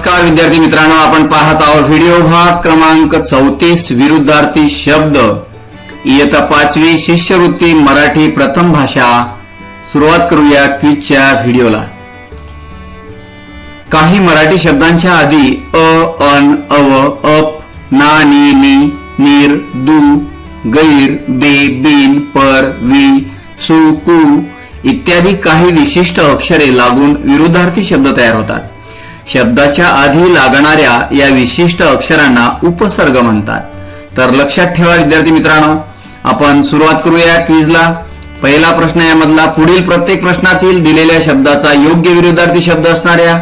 नमस्कार विद्यार्थी मित्रांनो आपण पाहत आहोत व्हिडिओ भाग क्रमांक चौतीस विरुद्धार्थी शब्द. इयत्ता पाचवी शिष्यवृत्ती मराठी प्रथम भाषा. सुरुवात करूया क्विजच्या व्हिडिओला. काही मराठी शब्दांच्या आधी अ अन अव अप ना नी नी नीर दू गैर बे बिन पर वी सु कु इत्यादी काही विशिष्ट अक्षरे लागून विरुद्धार्थी शब्द तयार होतात. शब्दाच्या आधी लागणाऱ्या या विशिष्ट अक्षरांना उपसर्ग म्हणतात. तर लक्षात ठेवा विद्यार्थी मित्रांनो आपण सुरुवात करूया क्विजला. पहिला प्रश्न यामधला पुढील प्रत्येक प्रश्नातील दिलेल्या शब्दाचा योग्य विरुद्धार्थी शब्द असणाऱ्या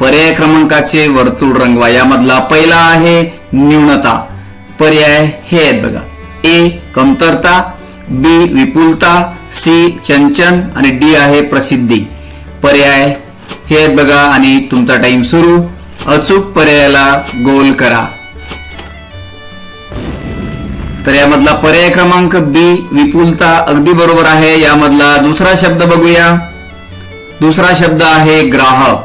पर्याय क्रमांकाचे वर्तुळ रंगवा. यामधला पहिला आहे न्यूनता. पर्याय हे आहेत बघा. ए कमतरता बी विपुलता सी चंचन आणि डी आहे प्रसिद्धी. पर्याय हे बघा आणि तुमचा टाइम सुरू. अचूक पर्यायाला गोल करा. तर यामधला पर्याय क्रमांक बी विपुलता अगदी बरोबर आहे. यामधला दुसरा शब्द बघूया. दुसरा शब्द आहे ग्राहक.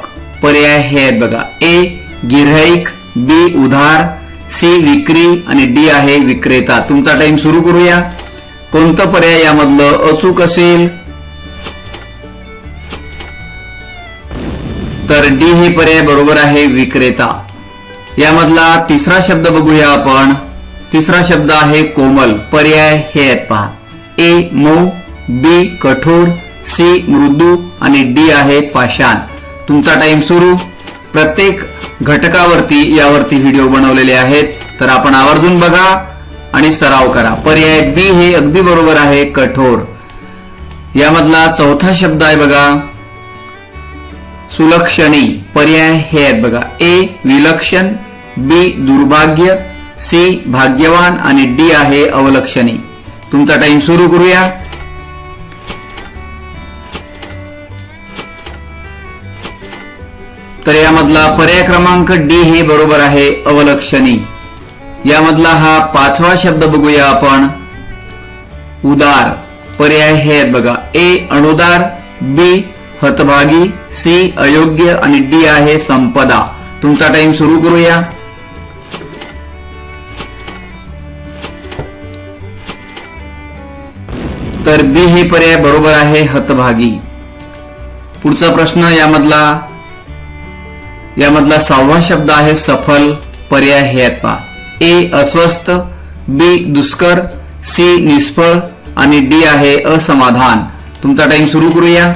पर्याय हे आहेत बघा. ए गिऱ्हाईक. बी उधार. सी विक्री. आणि डी आहे विक्रेता. तुमचा टाइम सुरू करूया. कोणतं पर्याय यामधलं अचूक असेल? तर डी हे पर्याय बरोबर आहे विक्रेता. यामधला तिसरा शब्द बघूया आपण. तिसरा शब्द आहे कोमल. पर्याय हे आहेत पहा. ए मऊ बी कठोर सी मृदू आणि डी आहे पाषाण तुमचा टाइम सुरू. प्रत्येक घटकावरती यावरती व्हिडिओ बनवलेले आहेत. तर आपण आवर्जून बघा आणि सराव करा. पर्याय बी हे अगदी बरोबर आहे कठोर. यामधला चौथा शब्द आहे बघा. सुलक्षणी पर्याय हे आहेत बघा. ए विलक्षण बी दुर्भाग्य सी भाग्यवान आणि डी आहे अवलक्षणी. तुमचा टाइम सुरू करूया. तर यामधला पर्याय क्रमांक डी हे बरोबर आहे अवलक्षणी. यामधला हा पाचवा शब्द बघूया आपण. उदार. पर्याय हे आहेत बघा. ए अनुदार बी हतभागी सी अयोग्य आणि डी आहे संपदा. तुमचा टाइम सुरू करूया. तर बी हे पर्याय बरोबर आहे हतभागी. पुढचा प्रश्न यामधला यामधला सहावा शब्द आहे सफल पर्याय हे आहेत पहा. ए अस्वस्थ बी दुष्कर सी निष्फळ आणि डी आहे असमाधान. तुमचा टाइम सुरू करूया.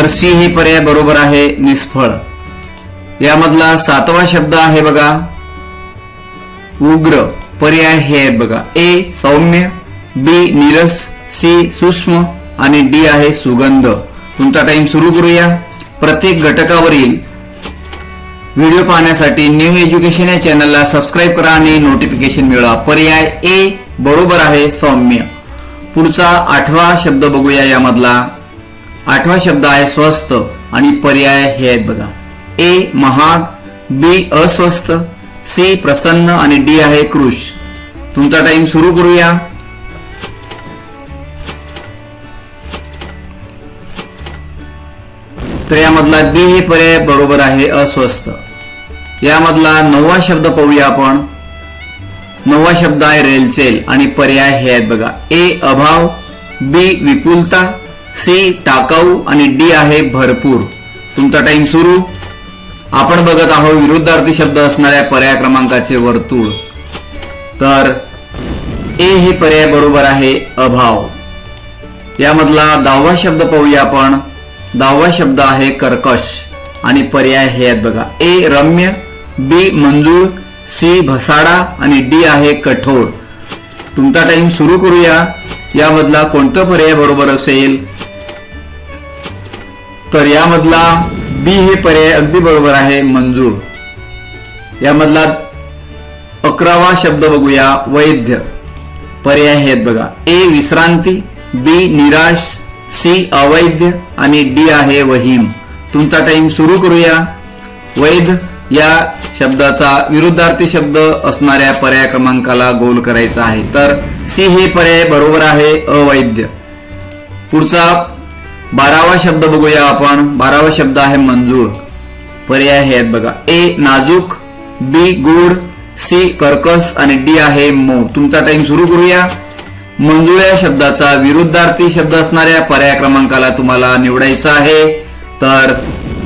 तर सी हे पर्याय बरोबर आहे निष्फळ. यामधला सातवा शब्द आहे बघा. उग्र पर्याय हे आहेत बघा. ए सौम्य बी निरस सी सूक्ष्म आणि डी आहे सुगंध. तुमचा टाइम सुरू करूया. प्रत्येक घटकावरील व्हिडिओ पाहण्यासाठी न्यू एज्युकेशन या चॅनलला सबस्क्राईब करा आणि नोटिफिकेशन मिळवा. पर्याय ए बरोबर आहे सौम्य. पुढचा आठवा शब्द बघूया यामधला. आठवा शब्द आहे स्वस्त आणि पर्याय हे आहेत बघा. ए महाग बी अस्वस्थ सी प्रसन्न आणि डी आहे कृष. तुमचा टाइम सुरू करूया. तर यामधला बी हे पर्याय बरोबर आहे अस्वस्थ. यामधला नववा शब्द पाहूया आपण. नववा शब्द आहे रेलचेल आणि पर्याय हे आहेत बघा. ए अभाव बी विपुलता सी टाकाऊ आणि डी आहे भरपूर. तुमचा टाइम सुरू. आपण बघत आहोत विरुद्धार्थी शब्द असणाऱ्या पर्याय क्रमांकाचे वर्तुळ. तर ए हे पर्याय बरोबर आहे अभाव. यामधला दहावा शब्द पाहूया आपण. दहावा शब्द आहे कर्कश. आणि पर्याय हे आहेत बघा. ए रम्य बी मंजूळ सी भसाडा आणि डी आहे कठोर. तुमचा टाइम सुरू करूया. यामधला कोणतं पर्याय बरोबर असेल? तर यामधला बी हे पर्याय अगदी बरोबर आहे मंजूळ. यामधला अकरावा शब्द बघूया वैद्य पर्याय हे आहेत बघा. ए विश्रांती बी निराश सी अवैध आणि डी आहे वहीम. तुमचा टाइम सुरू करूया. वैध या शब्दाचा विरुद्धार्थी शब्द असणाऱ्या पर्याय क्रमांकाला गोल करायचा आहे. तर सी हे पर्याय बरोबर आहे अवैध. पुढचा बारावा शब्द बघूया आपण. बारावा शब्द आहे मंजूळ. पर्याय हे आहेत बघा. ए नाजूक बी गुड सी कर्कस आणि डी आहे मऊ. तुमचा टाइम सुरू करूया. मंजूळ या शब्दाचा विरुद्धार्थी शब्द असणाऱ्या पर्याय क्रमांकाला तुम्हाला निवडायचा आहे. तर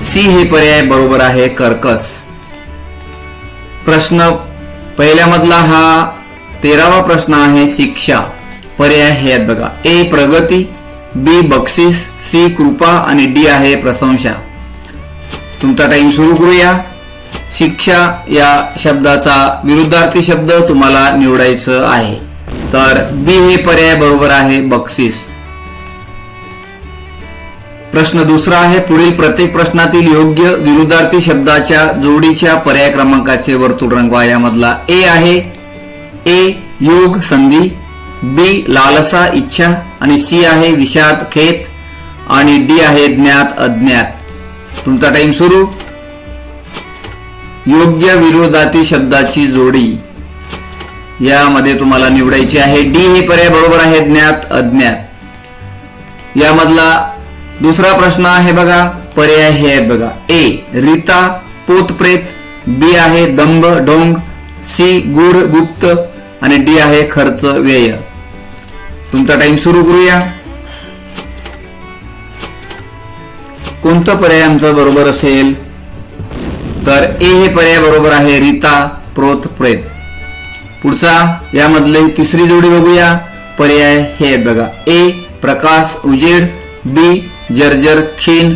सी हे पर्याय बरोबर आहे कर्कस. प्रश्न पहिल्यामधला हा तेरावा प्रश्न आहे शिक्षा. पर्याय हे आहेत बघा. ए प्रगती बी बक्षीस सी कृपा आणि डी आहे प्रशंसा. तुमचा टाइम सुरू करूया. शिक्षा या शब्दाचा विरुद्धार्थी शब्द तुम्हाला निवडायचं आहे. तर बी हे पर्याय बरोबर आहे बक्षीस. प्रश्न दुसरा आहे पुढील प्रत्येक प्रश्नातील योग्य विरुद्धार्थी शब्दाच्या जोडीच्या पर्याय क्रमांकाचे वर्तुळ रंगवा. यामधला ए आहे ए योग संधी बी लालसा इच्छा आणि सी आहे विषाद खेत आणि डी आहे ज्ञात अज्ञात. तुमचा टाइम सुरू. योग्य विरोधातील शब्दाची जोडी. यामध्ये तुम्हाला निवडायची आहे. डी हे पर्याय बरोबर आहे ज्ञात अज्ञात. यामधला दुसरा प्रश्न आहे बघा. पर्याय हे आहेत बघा. ए रीता पोतप्रेत. बी आहे दंभ डोंग सी गुढ गुप्त. आणि डी आहे खर्च व्यय. तुमचा टाइम सुरू करूया. कोणता पर्याय आमचा बरोबर असेल? तर ए हे पर्याय बरोबर आहे रीता प्रोत प्रेत. पुढचा यामधले तिसरी जोडी बघूया. पर्याय हे आहेत बघा. ए प्रकाश उजेड. बी जर्जर क्षीण.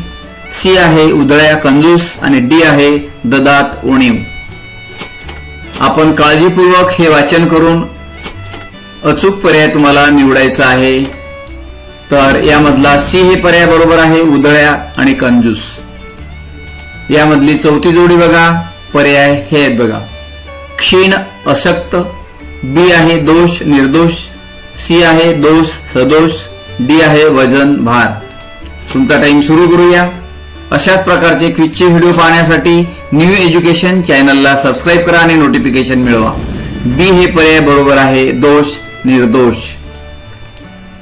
सी आहे उधळ्या कंजूस आणि डी आहे ददात उणीव आपण काळजीपूर्वक हे वाचन करून अचूक पर्याय तुम्हाला निवडायचा आहे. तर यामधला सी हे पर्याय बरोबर आहे उधळ्या आणि कंजूस. यामधली चौथी जोडी बघा पर्याय हे आहेत बघा. क्षीण अशक्त बी आहे दोष निर्दोष सी आहे दोष सदोष डी आहे वजन भार. तुमचा टाइम सुरू करूया. अशाच प्रकारचे क्विजचे व्हिडिओ पाहण्यासाठी न्यू एज्युकेशन चॅनलला सबस्क्राईब करा आणि नोटिफिकेशन मिळवा. बी हे पर्याय बरोबर आहे दोष निर्दोष.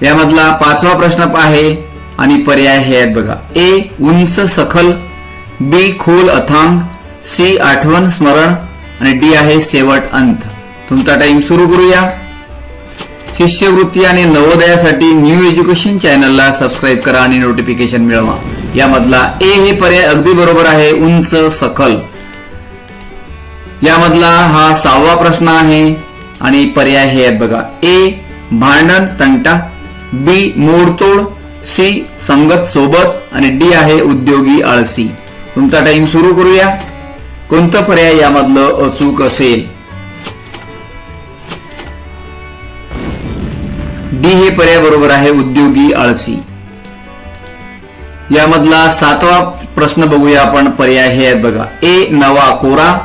यामधला पाचवा प्रश्न आहे आणि पर्याय हे आहेत बघा. ए उंच सखल बी खोल अथांग सी आठवण स्मरण आणि डी आहे शेवट अंत. तुमचा टाइम सुरू करूया. शिष्यवृत्ती आणि नवोदयासाठी न्यू एज्युकेशन चॅनलला सबस्क्राईब करा आणि नोटिफिकेशन मिळवा. यामधला ए हे पर्याय अगदी बरोबर आहे उंच सखल. यामधला हा सहावा प्रश्न आहे. आणि पर्याय हे आहेत बघा. ए भांडण तंटा. बी मोडतोड. सी संगत सोबत. आणि डी आहे उद्योगी आळसी. तुमचा टाइम सुरू करूया. कोणतं पर्याय यामधलं अचूक असेल? डी हे पर्याय बरोबर आहे उद्योगी आळसी. यामधला सातवा प्रश्न बघूया आपण. पर्याय हे आहेत बघा. ए नवा कोरा.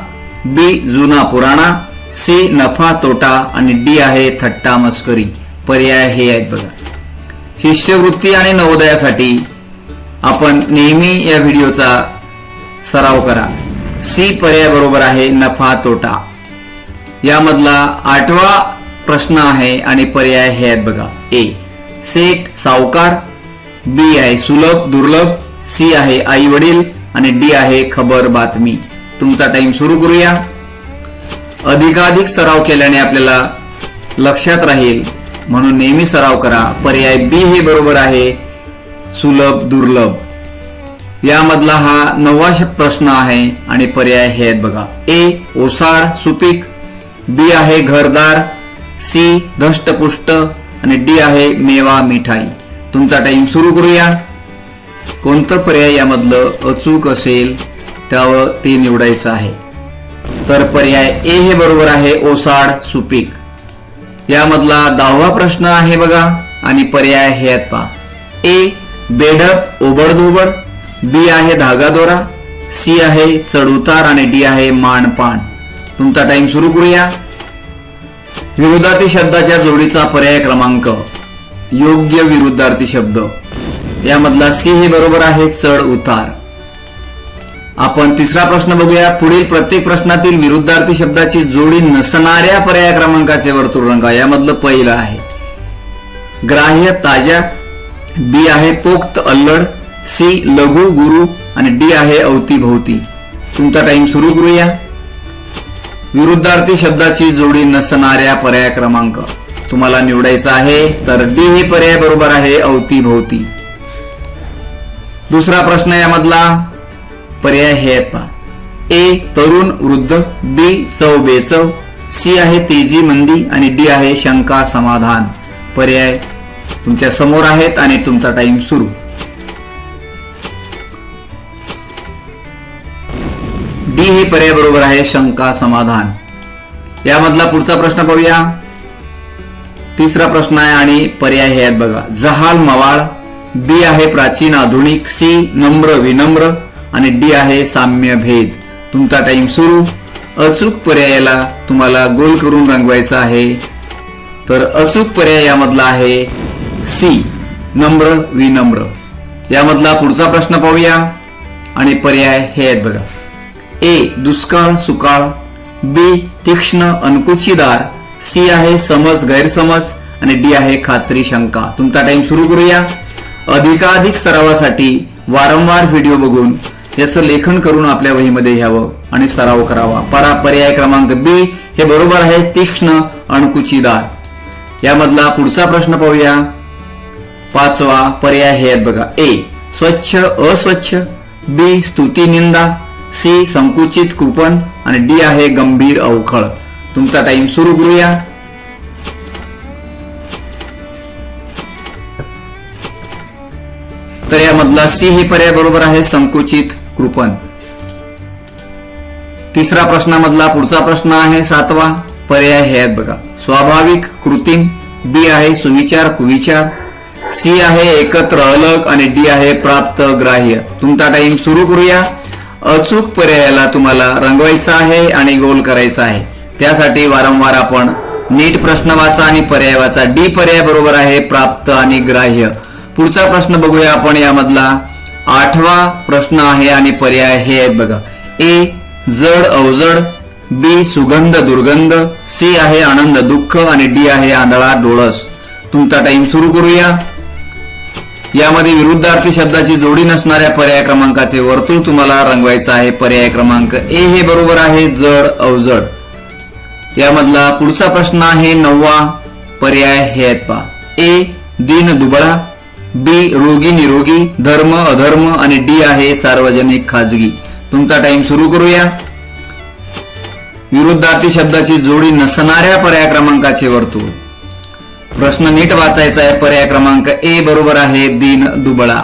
बी जुना पुराणा. सी नफा तोटा आणि डी आहे थट्टा मस्करी. पर्याय हे आहेत बघा. शिष्यवृत्ती आणि नवोदयासाठी आपण नेहमी या व्हिडिओचा सराव करा. सी पर्याय बरोबर आहे नफा तोटा. यामधला आठवा प्रश्न आहे आणि पर्याय हे आहेत बघा. ए सेठ सावकार. बी आहे सुलभ दुर्लभ. सी आहे आई वडील आणि डी आहे खबर बातमी. तुमचा टाइम सुरू करूया. अधिकाधिक सराव केल्याने आपल्याला लक्षात राहील. म्हणून नेहमी सराव करा. पर्याय बी हे बरोबर आहे. सुलभ दुर्लभ. यामधला हा नववा प्रश्न आहे आणि पर्याय हे आहेत बघा. ए ओसाड सुपीक. बी आहे घरदार. सी धष्टपुष्ट. आणि डी आहे मेवा मिठाई. तुमचा टाइम सुरू करूया. कोणतं पर्याय यामधलं अचूक असेल त्यावर ते निवडायचं आहे. तर पर्याय ए हे बरोबर आहे ओसाड सुपीक. यामधला दहावा प्रश्न आहे बघा आणि पर्याय हे आहेत पहा. ए बेडप ओबडधोबड. बी आहे धागादोरा. सी आहे चढउतार आणि डी आहे मानपान. तुमचा टाइम सुरू करूया. विरोधार्थी शब्दाच्या जोडीचा पर्याय क्रमांक. योग्य विरुद्धार्थी शब्द. यामधला सी हे बरोबर आहे चढ उतार आपण तिसरा प्रश्न बघूया. पुढील प्रत्येक प्रश्नातील विरुद्धार्थी शब्दाची जोडी नसणाऱ्या पर्याय क्रमांकाचे वर्तुळ रंगा यामधलं पहिलं आहे. ग्राह्य ताज्या. बी आहे पोक्त अल्लड. सी लघु गुरु. आणि डी आहे अवतीभोवती. तुमचा टाइम सुरू करूया. विरुद्धार्थी शब्दाची जोडी नसणाऱ्या पर्याय क्रमांक. तुम्हाला निवडायचा आहे तर डी हे पर्याय बरोबर आहे अवतीभोवती. दुसरा प्रश्न यामधला. पर्याय हे आहेत पहा. ए तरुण वृद्ध बी चव बेचव. सी आहे तेजी मंदी आणि डी आहे शंका समाधान. पर्याय तुमच्यासमोर आहेत आणि तुमचा टाइम सुरू. डी हे पर्याय बरोबर आहे शंका समाधान. यामधला पुढचा प्रश्न पाहूया. तिसरा प्रश्न आहे आणि पर्याय हे आहेत बघा. जहाल मवाळ. बी आहे प्राचीन आधुनिक. सी नम्र विनम्र. आणि डी आहे साम्य भेद. तुमचा टाइम सुरू. अचूक पर्यायाला तुम्हाला गोल करून रंगवायचा आहे. तर अचूक पर्याय यामधला आहे सी नम्र विनम्र. यामधला पुढचा प्रश्न पाहूया. आणि पर्याय हे आहेत बघा. ए दुष्काळ सुकाळ. बी तीक्ष्ण अनकुचीदार. सी आहे समज गैरसमज. आणि डी आहे खात्री शंका. तुमचा टाइम सुरू करूया. अधिकाधिक सरावासाठी वारंवार व्हिडिओ बघून याचं लेखन करून आपल्या वहीमध्ये घ्यावं आणि सराव करावा. परा पर्याय क्रमांक बी हे बरोबर आहे तीक्ष्ण अणकुचीदार. यामधला पुढचा प्रश्न पाहूया. पाचवा पर्याय हे आहेत बघा. ए स्वच्छ अस्वच्छ. बी स्तुती निंदा. सी संकुचित कृपण. आणि डी आहे गंभीर अवखळ. तुमचा टाइम सुरू करूया. तर यामधला सी हे पर्याय बरोबर आहे संकुचित कृपन. तिसरा प्रश्नामधला पुढचा प्रश्न आहे सातवा. पर्याय हे आहेत बघा. स्वाभाविक कृत्रिम बी आहे सुविचार कुविचार. सी आहे एकत्र अलग आणि डी आहे प्राप्त ग्राह्य. तुमचा टाइम सुरू करूया. अचूक पर्यायाला तुम्हाला रंगवायचा आहे आणि गोल करायचा आहे. त्यासाठी वारंवार आपण नीट प्रश्न वाचा आणि पर्याय वाचा. डी पर्याय बरोबर आहे प्राप्त आणि ग्राह्य. पुढचा प्रश्न बघूया आपण यामधला. आठवा प्रश्न आहे आणि पर्याय हे आहेत बघा. ए जड अवजड बी सुगंध दुर्गंध सी आहे आनंद दुःख आणि डी आहे आंधळा डोळस. तुमचा टाइम सुरू करूया. यामध्ये विरुद्धार्थी शब्दाची जोडी नसणाऱ्या पर्याय क्रमांकाचे वर्तुळ तुम्हाला रंगवायचं आहे. पर्याय क्रमांक ए हे बरोबर आहे जड अवजड. यामधला पुढचा प्रश्न आहे नववा. पर्याय हे आहेत पा ए दिन दुबळा बी रोगी निरोगी धर्म अधर्म आणि डी आहे सार्वजनिक खाजगी. तुमचा टाइम सुरू करूया. विरुद्धार्थी शब्दाची जोडी नसणाऱ्या पर्याय क्रमांकाचे वर्तुळ. प्रश्न नीट वाचायचा आहे. पर्याय क्रमांक ए बरोबर आहे. दिन दुबळा.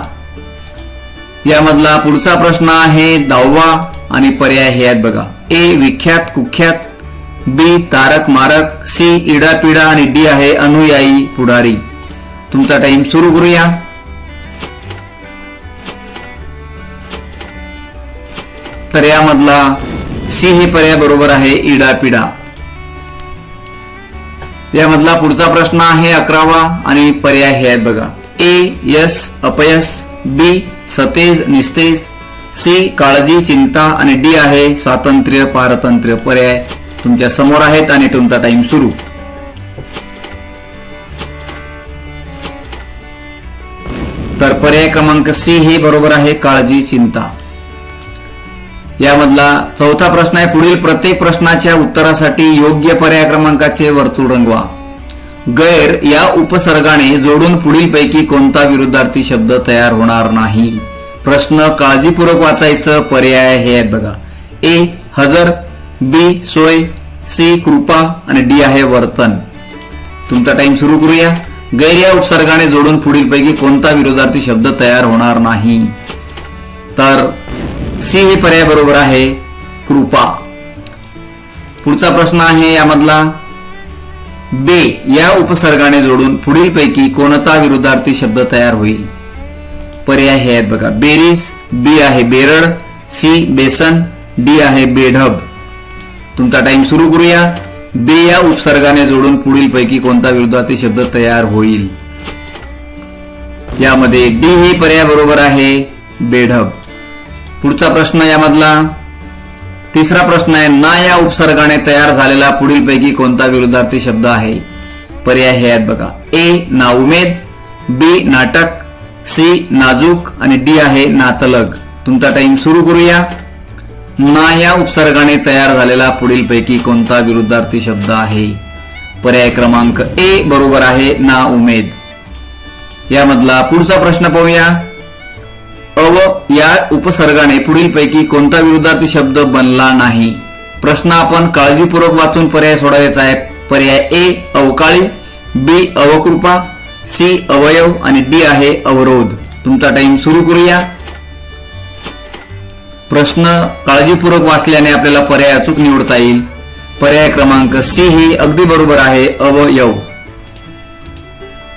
यामधला पुढचा प्रश्न आहे दहावा आणि पर्याय हे आहेत बघा. ए विख्यात कुख्यात. बी तारक मारक. सी इडापिडा आणि डी आहे अनुयायी पुढारी. तुमचा टाइम सुरू करूया. तर यामधला सी हे पर्याय बरोबर आहे इडापिडा यामधला पुढचा प्रश्न आहे अकरावा आणि पर्याय हे आहेत बघा. ए यस अपयस बी सतेज निस्तेज सी काळजी चिंता आणि डी आहे स्वातंत्र्य पारतंत्र्य. पर्याय तुमच्यासमोर आहेत आणि तुमचा टाइम सुरू. तर पर्याय क्रमांक सी हे बरोबर आहे काळजी चिंता. यामधला चौथा प्रश्न आहे पुढील प्रत्येक प्रश्नाच्या उत्तरासाठी योग्य पर्याय क्रमांकाचे वर्तुळ रंगवा. गैर या उपसर्गाने जोडून पुढील पैकी कोणता विरुद्धार्थी शब्द तयार होणार नाही? प्रश्न काळजीपूर्वक वाचायचं पर्याय हे आहेत बघा. ए हजर बी सोय सी कृपा आणि डी आहे वर्तन. तुमचा टाइम सुरू करूया. गैर या उपसर्गाने जोडून पुढीलपैकी कोणता विरोधार्थी शब्द तयार होणार नाही. तर सी हे पर्याय बरोबर आहे कृपा. पुढचा प्रश्न आहे यामधला. बे या उपसर्गाने जोडून पुढीलपैकी कोणता विरोधार्थी शब्द तयार होईल? पर्याय हे आहेत बघा. बेरीज बी आहे बेरड सी बेसन डी आहे बेढब. तुमचा टाइम सुरू करूया. बे या उपसर्गाने जोडून पुढील पैकी कोणता विरुद्धार्थी शब्द तयार होईल? यामध्ये डी हे पर्याय बरोबर आहे बेढब. पुढचा प्रश्न यामधला. तिसरा प्रश्न आहे ना या उपसर्गाने तयार झालेला पुढील पैकी कोणता विरुद्धार्थी शब्द आहे? पर्याय हे आहेत बघा. ए नाउमेद बी नाटक सी नाजूक आणि डी आहे नातलग तुमचा टाइम सुरू करूया. ना या उपसर्गाने तयार झालेला पुढील पैकी कोणता विरुद्धार्थी शब्द आहे? पर्याय क्रमांक ए बरोबर आहे ना उमेद. यामधला पुढचा प्रश्न पाहूया. अव या उपसर्गाने पुढील पैकी कोणता विरुद्धार्थी शब्द बनला नाही? प्रश्न आपण काळजीपूर्वक वाचून पर्याय सोडायचा आहे. पर्याय ए अवकाळी बी अवकृपा सी अवयव आणि डी आहे अवरोध. तुमचा टाइम सुरू करूया. प्रश्न काळजीपूर्वक वाचल्याने आपल्याला पर्याय अचूक निवडता येईल. पर्याय क्रमांक सी ही अगदी बरोबर आहे अवयव.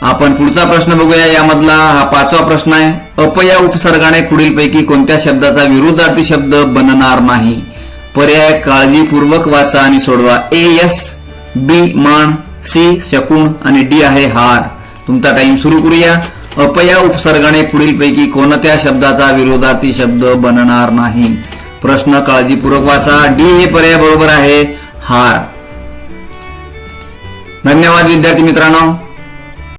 आपण पुढचा प्रश्न बघूया यामधला हा पाचवा प्रश्न आहे. अपया उपसर्गाने पुढील पैकी कोणत्या शब्दाचा विरुद्धार्थी शब्द बनणार नाही? पर्याय काळजीपूर्वक वाचा आणि सोडवा. ए एस बी मान सी शकून आणि डी आहे हार. तुमचा टाइम सुरू करूया. अपया उपसर्गाने पुढील पैकी कोणत्या शब्दाचा विरोधार्थी शब्द बनणार नाही? प्रश्न काळजीपूर्वक वाचा. डी हे पर्याय बरोबर आहे. हार. धन्यवाद विद्यार्थी मित्रांनो.